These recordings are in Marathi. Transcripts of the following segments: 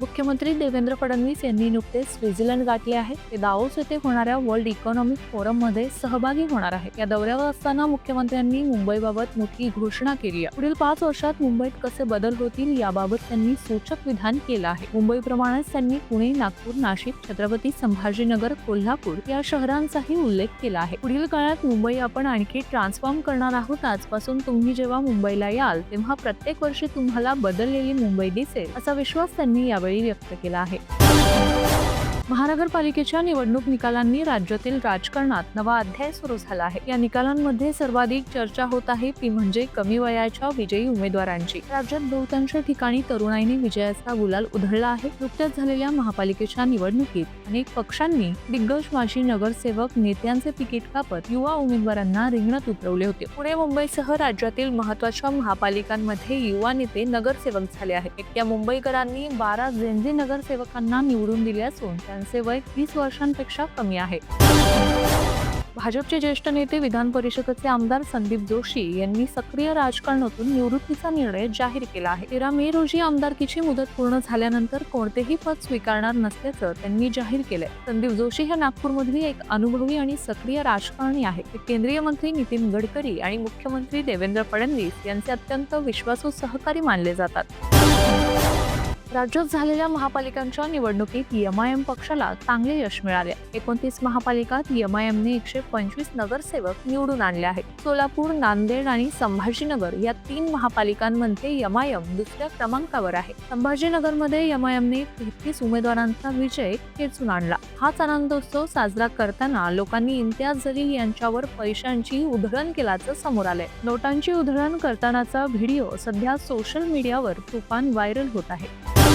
मुख्यमंत्री देवेंद्र फडणवीस यांनी नुकतेच स्वित्झर्लंड गाठले आहे. ते दाओस येथे होणाऱ्या वर्ल्ड इकॉनॉमिक फोरममध्ये सहभागी होणार आहे. या दौऱ्यावर असताना मुख्यमंत्र्यांनी मुंबईबाबत मोठी घोषणा केली आहे. पुढील पाच वर्षात मुंबईत कसे बदल होतील याबाबत त्यांनी सूचक विधान केलं आहे. मुंबईप्रमाणेच त्यांनी पुणे नागपूर नाशिक छत्रपती संभाजीनगर कोल्हापूर या शहरांचाही उल्लेख केला आहे. पुढील काळात मुंबई आपण आणखी ट्रान्सफॉर्म करणार आहोत. आजपासून तुम्ही जेव्हा मुंबईला याल तेव्हा प्रत्येक वर्षी तुम्हाला बदललेली मुंबई दिसेल. असा विश्वास त्यांनी यावेळी व्यक्त केला आहे. महानगरपालिकेच्या निवडणूक निकालांनी राज्यातील राजकारणात नवा अध्याय सुरू झाला आहे. या निकालांमध्ये सर्वाधिक चर्चा होत आहे ती म्हणजे कमी वयाच्या विजयी उमेदवारांची. राज्यात बहुतांश ठिकाणी तरुणाईने विजयाचा गुलाल उधळला आहे. नुकत्याच झालेल्या महापालिकेच्या निवडणुकीत अनेक पक्षांनी दिग्गज माजी नगरसेवक नेत्यांचे तिकीट कापत युवा उमेदवारांना रिंगणात उतरवले होते. पुणे मुंबईसह राज्यातील महत्त्वाच्या महापालिकांमध्ये युवा नेते नगरसेवक झाले आहेत. एकट्या मुंबईकरांनी बारा जेनजी नगरसेवकांना निवडून दिले असून त्यांचे वय वीस वर्षांपेक्षा कमी आहे. भाजपचे ज्येष्ठ नेते विधान परिषदेचे आमदार संदीप जोशी यांनी सक्रिय राजकारणातून निवृत्तीचा निर्णय जाहीर केला आहे. तेरा मे रोजी आमदारकीची मुदत पूर्ण झाल्यानंतर कोणतेही पद स्वीकारणार नसल्याचं त्यांनी जाहीर केलंय. संदीप जोशी हे नागपूरमधली एक अनुभवी आणि सक्रिय राजकारणी आहे ते केंद्रीय मंत्री नितीन गडकरी आणि मुख्यमंत्री देवेंद्र फडणवीस यांचे अत्यंत विश्वासू सहकारी मानले जातात. राज्यात झालेल्या महापालिकांच्या निवडणुकीत एम पक्षाला चांगले यश मिळाले. एकोणतीस महापालिकात एमआयएमने एकशे पंचवीस नगरसेवक निवडून आणले आहेत. सोलापूर नांदेड आणि संभाजीनगर या तीन महापालिकांमध्ये एमआयएम दुसऱ्या क्रमांकावर आहे. संभाजीनगरमध्ये एमआयएमने तेहतीस उमेदवारांचा विजय खेचून आणला. हाच आनंदोत्सव साजरा करताना लोकांनी इम्तियाज जलील यांच्यावर पैशांची उधळण केल्याचं समोर आलंय. नोटांची उधळण करतानाचा व्हिडिओ सध्या सोशल मीडियावर तुफान व्हायरल होत आहे.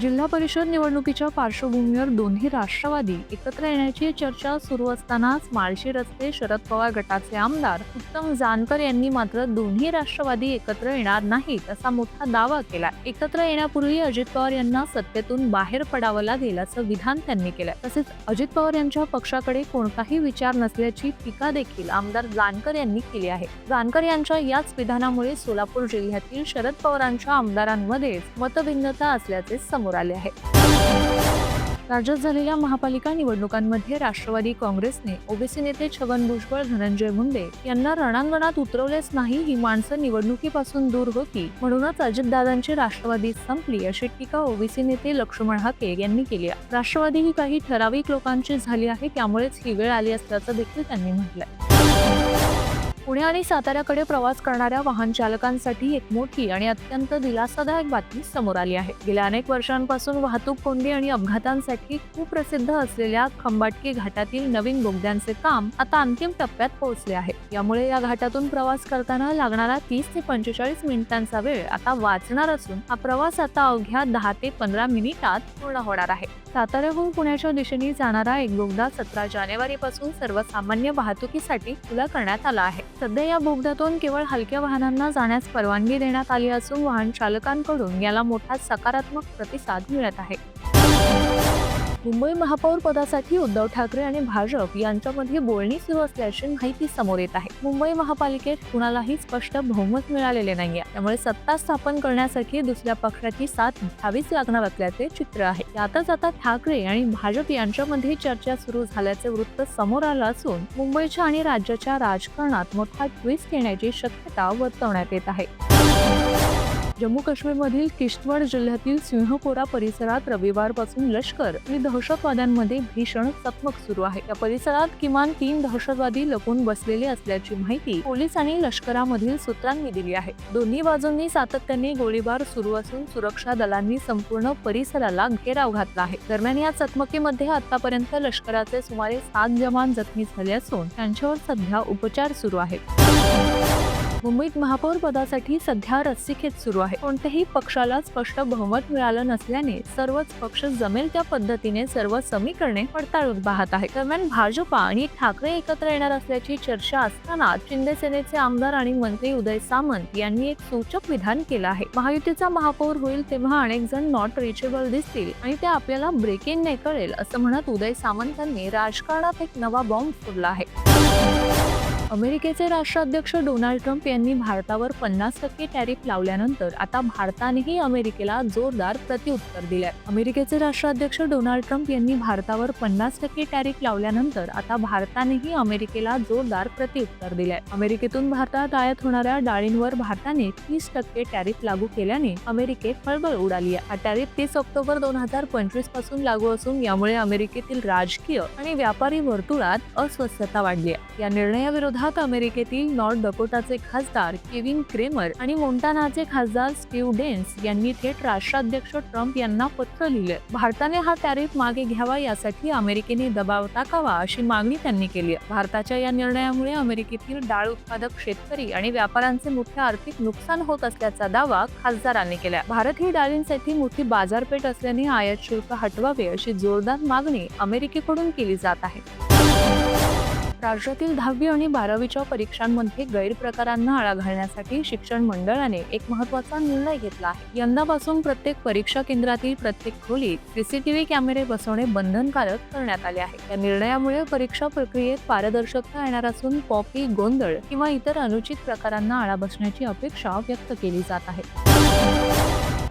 जिल्हा परिषद निवडणुकीच्या पार्श्वभूमीवर दोन्ही राष्ट्रवादी एकत्र येण्याची चर्चा सुरू असतानाच माळशी रस्ते शरद पवार गटाचे आमदार उत्तम जानकर यांनी मात्र दोन्ही राष्ट्रवादी एकत्र येणार नाहीत असा मोठा दावा केला. एकत्र येण्यापूर्वी अजित पवार यांना सत्तेतून बाहेर पडावं लागेल असं विधान त्यांनी केलं. तसेच अजित पवार यांच्या पक्षाकडे कोणताही विचार नसल्याची टीका देखील आमदार जानकर यांनी केली आहे. जानकर यांच्या याच विधानामुळे सोलापूर जिल्ह्यातील शरद पवारांच्या आमदारांमध्ये मतभिन्नता असल्याचे समोर आले आहे. राज्यात झालेल्या महापालिका निवडणुकांमध्ये राष्ट्रवादी काँग्रेसने ओबीसी नेते छगन भुजबळ धनंजय मुंडे यांना रणांगणात उतरवलेच नाही ही माणसं निवडणुकीपासून दूर होती. म्हणूनच अजितदादांची राष्ट्रवादी संपली अशी टीका ओबीसी नेते लक्ष्मण हाके यांनी केली आहे. राष्ट्रवादी ही काही ठराविक लोकांची झाली आहे त्यामुळेच ही वेळ आली असल्याचं देखील त्यांनी म्हटलंय. पुणे आणि साताऱ्याकडे प्रवास करणाऱ्या वाहन चालकांसाठी एक मोठी आणि अत्यंत दिलासादायक बातमी समोर आली आहे. गेल्या अनेक वर्षांपासून वाहतूक कोंडी आणि अपघातांसाठी खूप प्रसिद्ध असलेल्या खंबाटकी घाटातील नवीन बोगद्यांचे काम आता अंतिम टप्प्यात पोहोचले आहे. यामुळे या घाटातून प्रवास करताना लागणारा तीस ते पंचेचाळीस मिनिटांचा वेळ आता वाचणार असून हा प्रवास आता अवघ्या दहा ते पंधरा मिनिटात पूर्ण होणार आहे. साताऱ्याहून पुण्याच्या दिशेने जाणारा एक बोगदा सतरा जानेवारी पासून सर्वसामान्य वाहतुकीसाठी खुला करण्यात आला आहे. सध्या या बोगद्यातून केवळ हलक्या वाहनांना जाण्यास परवानगी देण्यात आली असून वाहन चालकांकडून याला मोठा सकारात्मक प्रतिसाद मिळत आहे. मुंबई महापौर पदासाठी उद्धव ठाकरे आणि भाजप यांच्यामध्ये बोलणी सुरू असल्याची माहिती समोर येत आहे. मुंबई महापालिकेत कुणालाही स्पष्ट बहुमत मिळालेले नाहीये. त्यामुळे सत्ता स्थापन करण्यासाठी दुसऱ्या पक्षाची साथ घ्यावीच लागणार असल्याचे चित्र आहे. यातच आता ठाकरे आणि भाजप यांच्यामध्ये चर्चा सुरू झाल्याचे वृत्त समोर आलं असून मुंबईच्या आणि राज्याच्या राजकारणात मोठा ट्विस्ट येण्याची शक्यता वर्तवण्यात येत आहे. जम्मू काश्मीरमधील किश्तवाड जिल्ह्यातील सिंहपोरा परिसरात रविवारपासून लष्कर आणि दहशतवाद्यांमध्ये भीषण चकमक सुरू आहे. या परिसरात किमान तीन दहशतवादी लपून बसलेले असल्याची माहिती पोलीस आणि लष्करामधील सूत्रांनी दिली आहे. दोन्ही बाजूंनी सातत्याने गोळीबार सुरू असून सुरक्षा दलांनी संपूर्ण परिसराला घेराव घातला आहे. दरम्यान या चकमकीमध्ये आतापर्यंत लष्कराचे सुमारे सात जवान जखमी झाले असून त्यांच्यावर सध्या उपचार सुरू आहेत. मुंबईत महापौर पदासाठी सध्या रस्सीखेच सुरू आहे. कोणत्याही पक्षाला स्पष्ट बहुमत मिळालं नसल्याने सर्वच पक्ष जमेल त्या पद्धतीने सर्व समीकरणे पडताळून पाहत आहे दरम्यान भाजपा आणि ठाकरे एकत्र येणार असल्याची चर्चा असताना शिंदे सेनेचे आमदार आणि मंत्री उदय सामंत यांनी एक सूचक विधान केलं आहे. महायुतीचा महापौर होईल तेव्हा अनेक जण नॉट रिचेबल दिसतील आणि ते आपल्याला ब्रेक इन कळेल असं म्हणत उदय सामंतांनी राजकारणात एक नवा बॉम्ब फोडला आहे. अमेरिकेचे राष्ट्राध्यक्ष डोनाल्ड ट्रम्प यांनी भारतावर पन्नास टक्के टॅरिफ लावल्यानंतर आता भारतानेही अमेरिकेला जोरदार प्रतिउत्तर दिले अमेरिकेचे राष्ट्राध्यक्ष डोनाल्ड ट्रम्प यांनी भारतावर पन्नास टक्के टॅरिफ लावल्यानंतर आता भारतानेही अमेरिकेला जोरदार प्रतिउत्तर दिले अमेरिकेतून भारतात आयात होणाऱ्या डाळींवर भारताने तीस टक्के टॅरिफ लागू केल्याने अमेरिकेत खळबळ उडाली आहे. हा टॅरिफ तीस ऑक्टोबर दोन हजार पंचवीसपासून लागू असून यामुळे अमेरिकेतील राजकीय आणि व्यापारी वर्तुळात अस्वस्थता वाढली आहे. या निर्णयाविरोधात अमेरिकेतील नॉर्थ डकोटाचे खासदार केविन क्रेमर आणि मोंटानाचे खासदार स्टीव्ह डेन्स यांनी थेट राष्ट्राध्यक्ष ट्रम्प यांना पत्र लिहिले भारताने हा टॅरिफ मागे घ्यावा यासाठी अमेरिकेने दबाव टाकावा अशी मागणी त्यांनी केली भारताच्या या निर्णयामुळे अमेरिकेतील डाळ उत्पादक शेतकरी आणि व्यापाऱ्यांचे मोठे आर्थिक नुकसान होत असल्याचा दावा खासदारांनी केला भारत ही डाळींसाठी मोठी बाजारपेठ असल्याने आयात शुल्क हटवावे अशी जोरदार मागणी अमेरिकेकडून केली जात आहे. राज्यातील दहावी आणि बारावीच्या परीक्षांमध्ये गैरप्रकारांना आळा घालण्यासाठी शिक्षण मंडळाने एक महत्त्वाचा निर्णय घेतला आहे. यंदापासून प्रत्येक परीक्षा केंद्रातील प्रत्येक खोलीत सीसीटीव्ही कॅमेरे बसवणे बंधनकारक करण्यात आले आहे. या निर्णयामुळे परीक्षा प्रक्रियेत पारदर्शकता येणार असून कॉपी गोंधळ किंवा इतर अनुचित प्रकारांना आळा बसण्याची अपेक्षा व्यक्त केली जात आहे.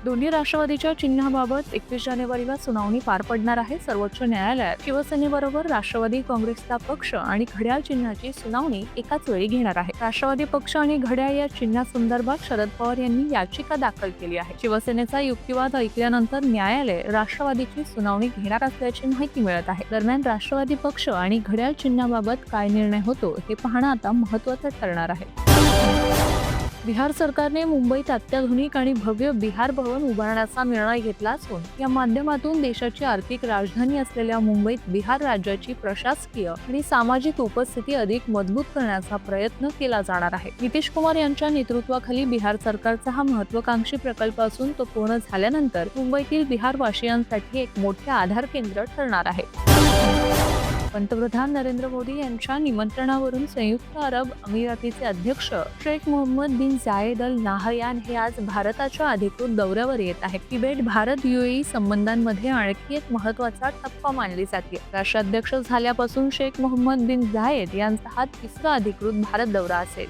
दोन्ही राष्ट्रवादीच्या चिन्हाबाबत एकवीस जानेवारीला सुनावणी पार पडणार आहे. सर्वोच्च न्यायालयात शिवसेनेबरोबर राष्ट्रवादी काँग्रेसचा पक्ष आणि घड्याळ चिन्हाची सुनावणी एकाच वेळी घेणार आहे. राष्ट्रवादी पक्ष आणि घड्याळ या चिन्हासंदर्भात शरद पवार यांनी याचिका दाखल केली आहे. शिवसेनेचा युक्तिवाद ऐकल्यानंतर न्यायालय राष्ट्रवादीची सुनावणी घेणार असल्याची माहिती मिळत आहे. दरम्यान राष्ट्रवादी पक्ष आणि घड्याळ चिन्हाबाबत काय निर्णय होतो हे पाहणं आता महत्वाचं ठरणार आहे. बिहार सरकारने मुंबईत अत्याधुनिक आणि भव्य बिहार भवन उभारण्याचा निर्णय घेतला असून या माध्यमातून देशाची आर्थिक राजधानी असलेल्या मुंबईत बिहार राज्याची प्रशासकीय आणि सामाजिक उपस्थिती अधिक मजबूत करण्याचा प्रयत्न केला जाणार आहे. नितीश कुमार यांच्या नेतृत्वाखाली बिहार सरकारचा हा महत्वाकांक्षी प्रकल्प असून तो पूर्ण झाल्यानंतर मुंबईतील बिहारवासियांसाठी एक मोठे आधार केंद्र ठरणार आहे. पंतप्रधान नरेंद्र मोदी यांच्या निमंत्रणावरून संयुक्त अरब अमिरातीचे अध्यक्ष Sheikh Mohammed bin Zayed Al Nahyan हे आज भारताच्या अधिकृत दौऱ्यावर येत आहेत. तिबेट भारत युएई संबंधांमध्ये आणखी एक महत्त्वाचा टप्पा मानली जाते. राष्ट्राध्यक्ष झाल्यापासून शेख मोहम्मद बिन जायद यांचा हा तिसरा अधिकृत भारत दौरा असेल.